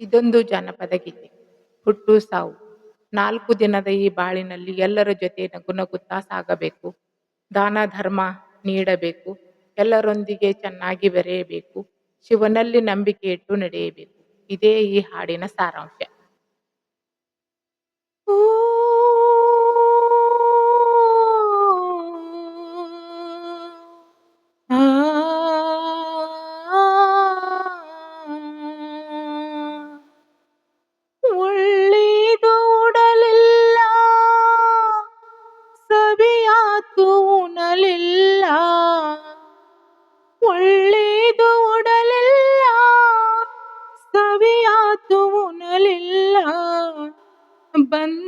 ಇದೊಂದು ಜಾನಪದ ಗೀತೆ. ಹುಟ್ಟು ಸಾವು ನಾಲ್ಕು ದಿನದ ಈ ಬಾಳಿನಲ್ಲಿ ಎಲ್ಲರ ಜೊತೆ ನಗುನಗುತ್ತಾ ಸಾಗಬೇಕು. ದಾನ ಧರ್ಮ ನೀಡಬೇಕು. ಎಲ್ಲರೊಂದಿಗೆ ಚೆನ್ನಾಗಿ ಬೆರೆಯಬೇಕು. ಶಿವನಲ್ಲಿ ನಂಬಿಕೆ ಇಟ್ಟು ನಡೆಯಬೇಕು. ಇದೇ ಈ ಹಾಡಿನ ಸಾರಾಂಶ.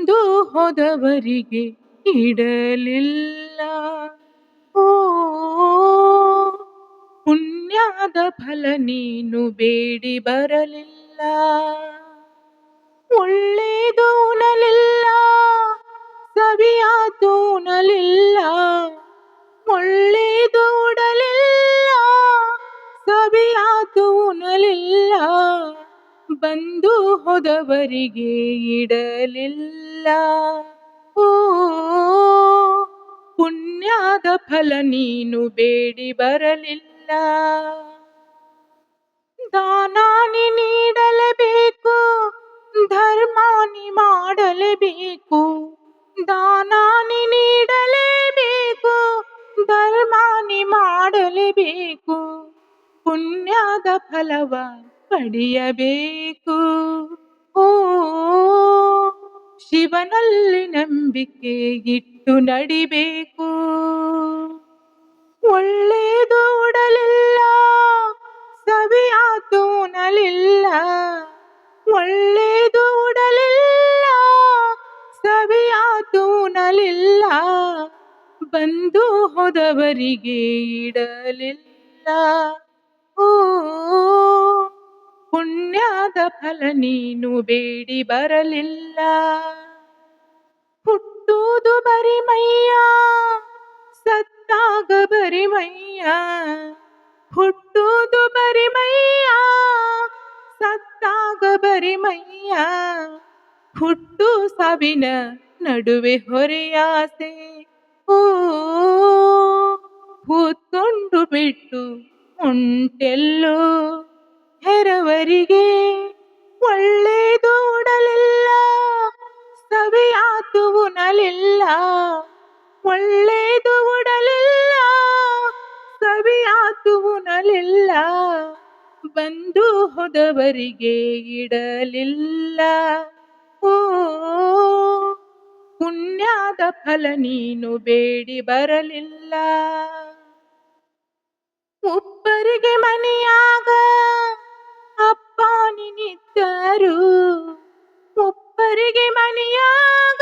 ಬಂದು ಹೋದವರಿಗೆ ಇಡಲಿಲ್ಲ. ಓ, ಪುಣ್ಯದ ಫಲ ನೀನು ಬೇಡಿ ಬರಲಿಲ್ಲ. ಒಳ್ಳೇದು ಉಣಲಿಲ್ಲ ಸವಿಯಾತು ಉಣಲಿಲ್ಲ. ಒಳ್ಳೇದು ಉಡಲಿಲ್ಲ ಸವಿಯಾತು ಉಣಲಿಲ್ಲ. ಬಂದು ಹೋದವರಿಗೆ ಇಡಲಿಲ್ಲ. ಓ ಪುಣ್ಯದ ಫಲ ನೀನು ಬೇಡಿ ಬರಲಿಲ್ಲ. ದಾನಾನಿ ನೀಡಲೇಬೇಕು, ಧರ್ಮಾನಿ ಮಾಡಲೇಬೇಕು. ದಾನಾನಿ ನೀಡಲೇಬೇಕು, ಧರ್ಮಾನಿ ಮಾಡಲೇಬೇಕು. ಪುಣ್ಯದ ಫಲವ ಪಡೆಯಬೇಕು. ಓ ಶಿವನಲ್ಲಿ ನಂಬಿಕೆ ಇಟ್ಟು ನಡಿಬೇಕು. ಒಳ್ಳೆಯದು ಉಡಲಿಲ್ಲ, ಸವಿಯಾತು ನಲಿಲ್ಲ ಬಂದು ಹೋದವರಿಗೆ ಇಡಲಿಲ್ಲ. ಓ, ಪುಣ್ಯದ ಫಲ ನೀನು ಬೇಡಿ ಬರಲಿಲ್ಲ. ಹುಟ್ಟುವುದು ಬರಿಮಯ್ಯ, ಸತ್ತಾಗ ಬರಿಮಯ್ಯ. ಹುಟ್ಟುವುದು ಬರಿಮಯ್ಯ, ಸತ್ತಾಗ ಬರಿಮಯ್ಯ. ಹುಟ್ಟು ಸಾವಿನ ನಡುವೆ ಹೊರೆಯಾಸೆ. ಓ, ಕೂತ್ಕೊಂಡು ಬಿಟ್ಟು ಉಂಟೆಲ್ಲೋ, ಹೆರವರಿಗೆ ಒಳ್ಳೆಯದು ಬಂದು ಹೋದವರಿಗೆ ಇಡಲಿಲ್ಲ. ಓ, ಪುಣ್ಯದ ಫಲ ನೀನು ಬೇಡಿ ಬರಲಿಲ್ಲ. ಒಬ್ಬರಿಗೆ ಮನೆಯಾಗ ಅಪ್ಪ ನಿನ್ನಿದ್ದರು ಒಬ್ಬರಿಗೆ ಮನೆಯಾಗ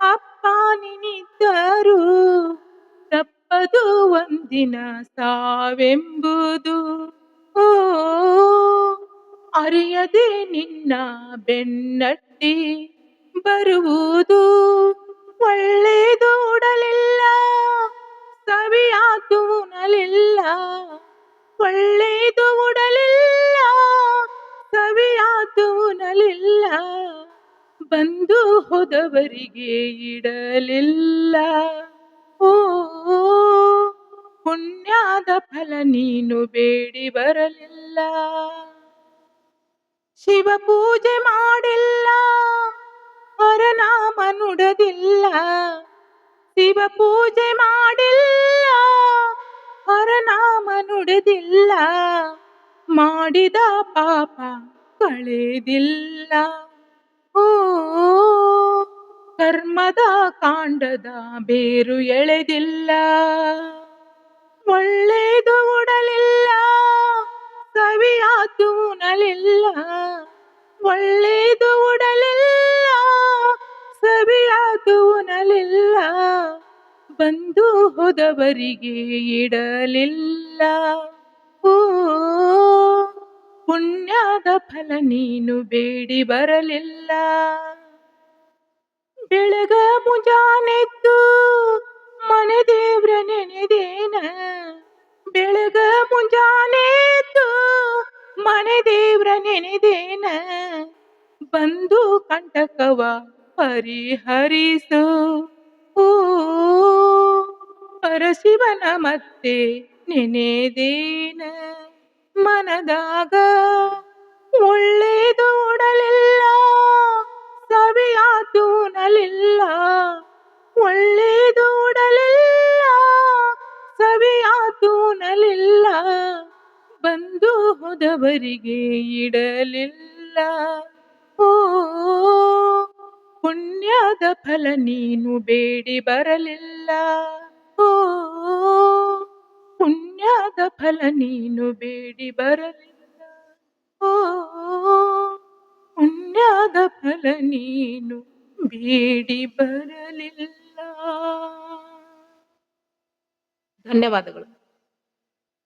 ಅಪ್ಪ ನಿನ್ನಿದ್ದರು ತಪ್ಪದು ಒಂದಿನ ಸಾವೆಂಬುದು. ಅರಿಯದೆ ನಿನ್ನ ಬೆನ್ನಟ್ಟಿ ಬರುವುದು ಒಳ್ಳೆ ಉಡಲಿಲ್ಲ ಸವಿಯಾತು ಉಣಲಿಲ್ಲ ಒಳ್ಳೆಯದು ಉಡಲಿಲ್ಲ ಸವಿಯಾತು ಉಣಲಿಲ್ಲ ಬಂದು ಹೋದವರಿಗೆ ಇಡಲಿಲ್ಲ ಓ ಪುಣ್ಯದ ಫಲ ನೀನು ಬೇಡಿ ಬರಲಿಲ್ಲ ಶಿವ ಪೂಜೆ ಮಾಡಿಲ್ಲ ಹರನಾಮ ನುಡದಿಲ್ಲ ಶಿವ ಪೂಜೆ ಮಾಡಿಲ್ಲ ಹರನಾಮ ನುಡಿದಿಲ್ಲ ಮಾಡಿದ ಪಾಪ ಕಳೆದಿಲ್ಲ ಓ ಕರ್ಮದ ಕಾಂಡದ ಬೇರು ಎಳೆದಿಲ್ಲ ಒಳ್ಳೆಯದು ಉಡಲಿಲ್ಲ ಸವಿಯಾತು ಒಳ್ಳೇದು ಉಡಲಿಲ್ಲ ಸವಿಯಾತು ಬಂದು ಹೋದವರಿಗೆ ಇಡಲಿಲ್ಲ. ಓ, ಪುಣ್ಯದ ಫಲ ನೀನು ಬೇಡಿ ಬರಲಿಲ್ಲ. ಬೆಳಗ ಮುಂಜಾನೆದ್ದು ಮನೆ ದೇವ್ರ ನೆನೆದೇನ? ಬಂದು ಕಂಟಕವ ಪರಿಹರಿಸು. ಓ ಪರಶಿವನ ಮತ್ತೆ ನೆನೆದೇನ? ಮನದಾಗ ಒಳ್ಳೇದೋಡಲಿಲ್ಲ ಸವಿಯಾತೂನಲಿಲ್ಲ ಸವಿಯಾತು ಬಂದು ಹೋದವರಿಗೆ ಇಡಲಿಲ್ಲ. ಓ, ಪುಣ್ಯದ ಫಲ ನೀನು ಬೇಡಿ ಬರಲಿಲ್ಲ. ಓ, ಪುಣ್ಯದ ಫಲ ನೀನು ಬೇಡಿ ಬರಲಿಲ್ಲ. ಓ, ಪುಣ್ಯದ ಫಲ ನೀನು ಬೇಡಿ ಬರಲಿಲ್ಲ. ಧನ್ಯವಾದಗಳು.